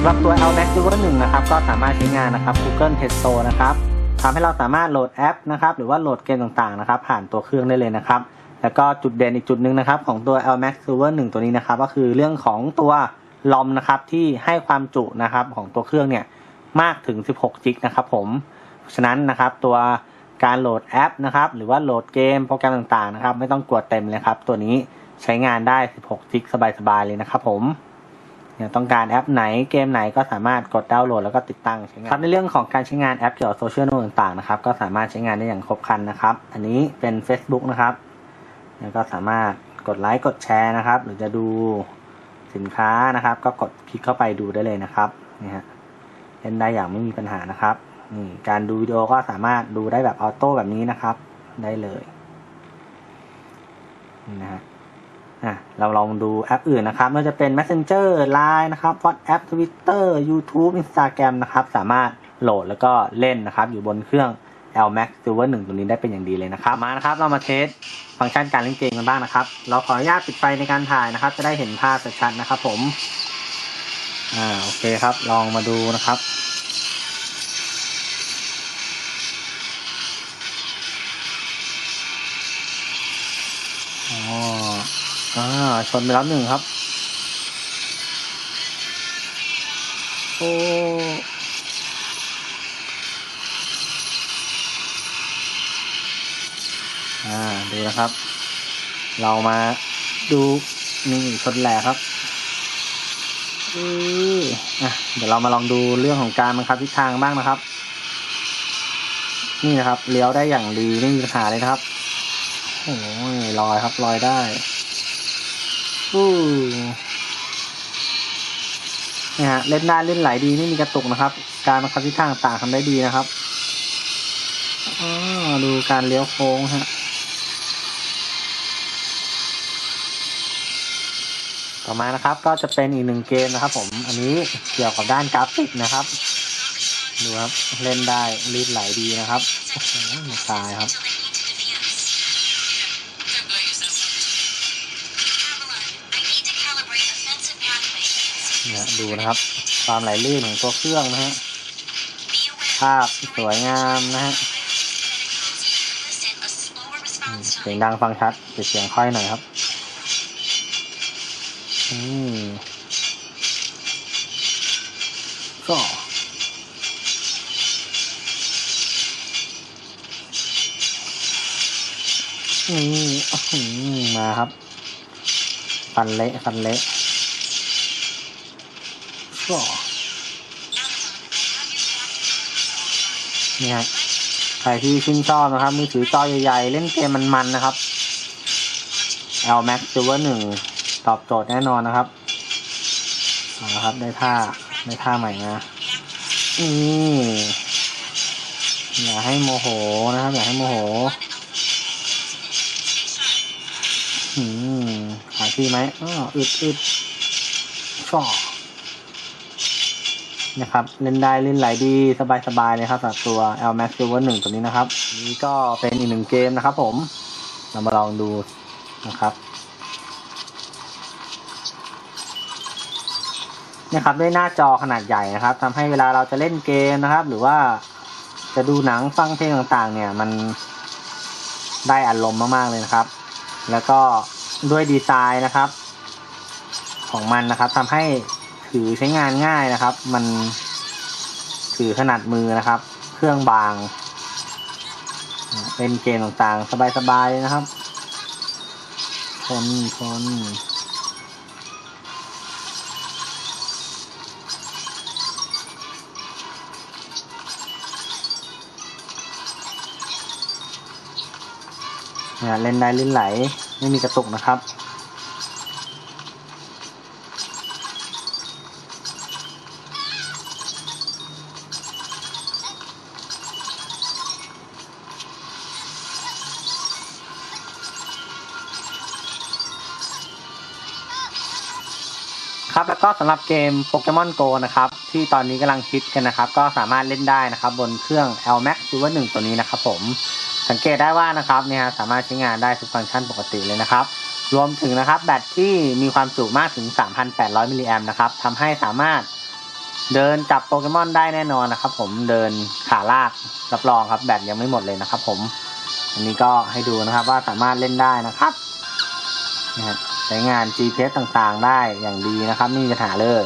สำหรับตัว LMAX Server 1นะครับก็สามารถใช้งานนะครับ Google Play Store นะครับทำให้เราสามารถโหลดแอปนะครับหรือว่าโหลดเกมต่างๆนะครับผ่านตัวเครื่องได้เลยนะครับแล้วก็จุดเด่นอีกจุดหนึ่งนะครับของตัว LMAX Server 1 ตัวนี้นะครับก็คือเรื่องของตัวลอมนะครับที่ให้ความจุนะครับของตัวเครื่องเนี่ยมากถึง 16 จิกนะครับผมเพราะฉะนั้นนะครับตัวการโหลดแอปนะครับหรือว่าโหลดเกมโปรแกรมต่างๆนะครับไม่ต้องกลัวเต็มเลยครับตัวนี้ใช้งานได้ 16 จิกสบายๆเลยนะครับผม ต้องการแอปไหนเกมไหนก็สามารถกดดาวน์โหลดแล้วก็ติดตั้งใช้งานครับในเรื่องของการใช้งานแอปเกี่ยวกับโซเชียลต่างๆนะครับก็สามารถใช้งานได้อย่างครบครันนะครับ อันนี้เป็น Facebook นะครับแล้วก็สามารถกดไลค์กดแชร์นะครับ หรือจะดูสินค้านะครับ ก็กดคลิกเข้าไปดูได้เลยนะครับนี่ฮะเล่นได้อย่างไม่มีปัญหานะครับนี่การดูวิดีโอก็สามารถดูได้แบบออโต้แบบนี้นะครับ ได้เลยนี่นะฮะ อะเราลองดูแอปอื่นนะครับไม่ว่าจะเป็น Messenger Line นะครับ WhatsApp Twitter YouTube Instagram นะครับ สามารถโหลดแล้วก็เล่นนะครับ อยู่บนเครื่อง LMAX Silver 1 ตัวนี้ได้เป็นอย่างดีเลยนะครับ มานะครับ เรามาเทสฟังก์ชันการเล่นเกมกันบ้างนะครับ เราขออนุญาตปิดไฟในการถ่ายนะครับ จะได้เห็นภาพชัดๆนะครับผมอ่าโอเคครับ ลองมาดูนะครับอ๋อ อ่า ชนไปแล้วหนึ่งครับ โอ้อ่า ดูนะครับ เรามาดูนี่ชนแหลกครับอืออะ เดี๋ยวเรามาลองดูเรื่องของการบังคับทิศทางบ้างนะครับ นี่นะครับ เลี้ยวได้อย่างดีไม่มีปัญหาเลยนะครับ โอ้ยลอยครับลอยได้ เนี่ยฮะเล่นได้เล่นไหลดีไม่มีกระตุกนะครับ การบังคับทิศทางต่างทำได้ดีนะครับอ๋อดูการเลี้ยวโค้งฮะต่อมานะครับก็จะเป็นอีกหนึ่งเกมนะครับ ผมอันนี้เกี่ยวกับด้านกราฟิกนะครับดูครับเล่นได้ลื่นไหลดีนะครับตายครับ เนี่ยดูนะครับ ความไหลลื่นของตัวเครื่องนะฮะภาพสวยงามนะฮะเสียงดังฟังชัดแต่เสียงค่อยหน่อยครับอืมก็นี่อื้อหือมาครับฟันเละฟันเละ ก็นี่ยใครที่ชื่นชอบนะครับมือถือจอใหญ่ๆ เล่นเกมมันๆนะครับ L Max Silver 1ตอบโจทย์แน่นอนนะครับเอาละครับได้ท่าได้ท่าใหม่นะนี่อย่าให้โมโหนะครับ อย่าให้โมโหอืมหาที่ไหมอ้ออึดอึดชอ นะครับ เล่นได้เล่นไหลดีสบายๆเลยครับสำหรับตัว L Max Silver 1ตัวนี้นะครับ นี่ก็เป็นอีกหนึ่งเกมนะครับ ผม เรามาลองดูนะครับนี่ครับด้วยหน้าจอขนาดใหญ่นะครับทำให้เวลาเราจะเล่นเกมนะครับ หรือว่าจะดูหนังฟังเพลงต่างๆ เนี่ยมันได้อารมณ์มากๆเลยนะครับ แล้วก็ด้วยดีไซน์นะครับ ของมันนะครับทำให้ ถือใช้งานง่ายนะครับ มันถือขนาดมือนะครับ เครื่องบางเป็นเกมต่างๆ สบายๆเลยนะครับทนทนเนี่ยเล่นได้ลื่นไหล ไม่มีกระตุกนะครับ ครับ แล้วก็สำหรับเกมโปเกมอนโกนะครับ ที่ตอนนี้กำลังฮิตกันนะครับ ก็สามารถเล่นได้นะครับ บนเครื่อง L Max Silver 1ตัวนี้นะครับผมสังเกตได้ว่านะครับเนี่ยสามารถใช้งานได้ทุกฟังก์ชันปกติเลยนะครับ รวมถึงนะครับแบตที่มีความจุมากถึง 3,800 มิลลิแอมนะครับทำให้สามารถเดินจับโปเกมอนได้แน่นอนนะครับ ผมเดินขาลากรับรองครับแบตยังไม่หมดเลยนะครับ ผม อันนี้ก็ให้ดูนะครับว่าสามารถเล่นได้นะครับนะครับ ใช้งาน GPS ต่างๆ ได้อย่างดีนะครับไม่มีปัญหาเลย